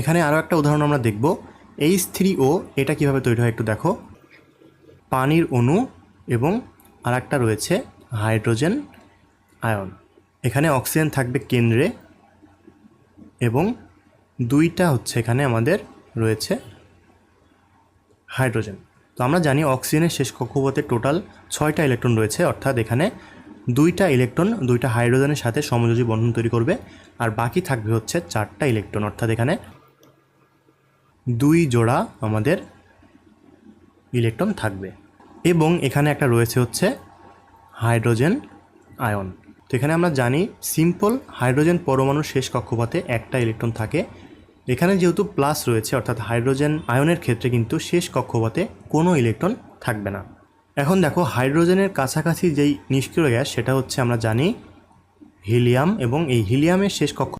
এখানে আরও একটা উদাহরণ আমরা দেখব। এইচ থ্রি ও এটা কীভাবে তৈরি হয় একটু দেখো। পানির অণু এবং আর একটা রয়েছে হাইড্রোজেন আয়ন। এখানে অক্সিজেন থাকবে কেন্দ্রে এবং দুইটা হচ্ছে এখানে আমাদের রয়েছে হাইড্রোজেন। তো আমরা জানি অক্সিজেনের শেষ কক্ষপথে টোটাল ছয়টা ইলেকট্রন রয়েছে, অর্থাৎ এখানে দুইটা ইলেকট্রন, দুইটা হাইড্রোজেনের সাথে সমযোজী বন্ধন তৈরি করবে, আর বাকি থাকবে হচ্ছে চারটা ইলেকট্রন, অর্থাৎ এখানে দুই জোড়া আমাদের ইলেকট্রন থাকবে। এবং এখানে একটা রয়েছে হচ্ছে হাইড্রোজেন আয়ন। তো এখানে আমরা জানি সিম্পল হাইড্রোজেন পরমাণুর শেষ কক্ষপথে একটা ইলেকট্রন থাকে। এখানে যেহেতু প্লাস রয়েছে, অর্থাৎ হাইড্রোজেন আয়নের ক্ষেত্রে কিন্তু শেষ কক্ষপথে কোনো ইলেকট্রন থাকবে না। এখন দেখো, হাইড্রোজেনের কাছাকাছি যেই নিষ্ক্রিয় গ্যাস, সেটা হচ্ছে আমরা জানি হিলিয়াম, এবং এই হিলিয়ামের শেষ কক্ষ